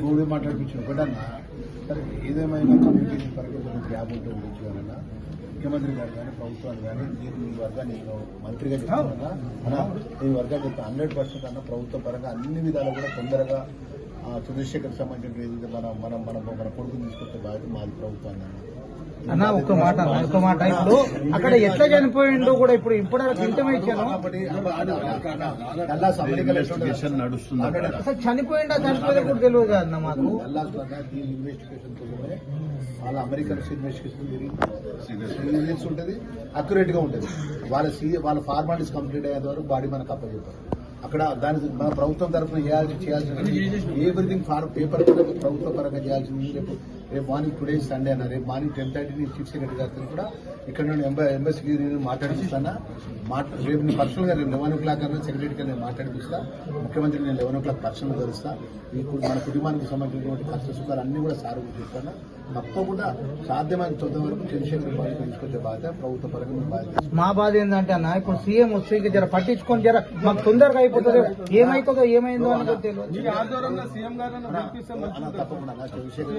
మూడు మాట్లాడిపించిన ఒకటన్నా సరే ఏదేమైనా కమ్యూనికేషన్ గ్యాప్ ఉంటూ ముఖ్యమంత్రి గారు కానీ ప్రభుత్వాలు కానీ నేను మీ వర్గాన్ని నేను మంత్రిగా చెప్తున్నా అన్న నేను ఈ వర్గాన్ని చెప్తాను హండ్రెడ్ పర్సెంట్ అన్న ప్రభుత్వ పరంగా అన్ని విధాలు కూడా తొందరగా చంద్రశేఖర్ సంబంధించిన ఏదైతే మన మన మన మన కొడుకుని తీసుకొచ్చే బాధ్యత మాది ప్రభుత్వాన్ని అన్న అన్న ఒక్క మాట అన్న ఒక్క మాట. ఇప్పుడు అక్కడ ఎట్లా చనిపోయిండో కూడా ఇప్పుడు ఇప్పుడు? నడుస్తుంది అక్కడ అసలు చనిపోయిందా చనిపోయిందా కూడా తెలియదు కదా అన్న మాకు? వాళ్ళ అమెరికన్స్ ఇన్వెస్టిగేషన్ సీరియస్ ఉంటుంది అక్యురేట్గా ఉంటుంది. వాళ్ళ సీ వాళ్ళ ఫార్మాలిటీస్ కంప్లీట్ అయ్యేంత వరకు బాడీ మనకు అప్పచెప్పారు అక్కడ దాని మన ప్రభుత్వం తరఫున చేయాల్సి చేయాల్సింది ఎవ్రీథింగ్ ఫార్ పేపర్ కూడా ప్రభుత్వ పరంగా చేయాల్సింది. రేపు రేపు మార్నింగ్ టుడే సండే అన్న రేపు morning ten thirty chief secretary గారితో కూడా ఇక్కడ నుండి ఎంబై ఎంబసీకి నేను మాట్లాడిపిస్తానా. మాట్లా రేపు నేను పర్సనల్గా రేపు లెవెన్ ఓ క్లాక్ అన్న సెక్రటరీకి నేను మాట్లాడిపిస్తా. ముఖ్యమంత్రి నేను లెవెన్ ఓ క్లాక్ పర్సనల్గా కలుస్తా. ఇప్పుడు మన కుటుంబానికి సంబంధించినటువంటి కష్ట సుఖాలు అన్నీ కూడా సార్ చెప్తాను తప్పకుండా సాధ్యమైన తొందర వరకు చంద్రశేఖర్ బాధ్యత తీసుకొచ్చే బాధ్యత ప్రభుత్వ పరంగా బాధ్యత. మా బాధ ఏంటంటే అన్న ఇప్పుడు సీఎం వస్తే జర పట్టించుకొని జర మాకు తొందరగా అయిపోతుంది. ఏమైతుందో ఏమైందో అని తప్పకుండా చంద్రశేఖర్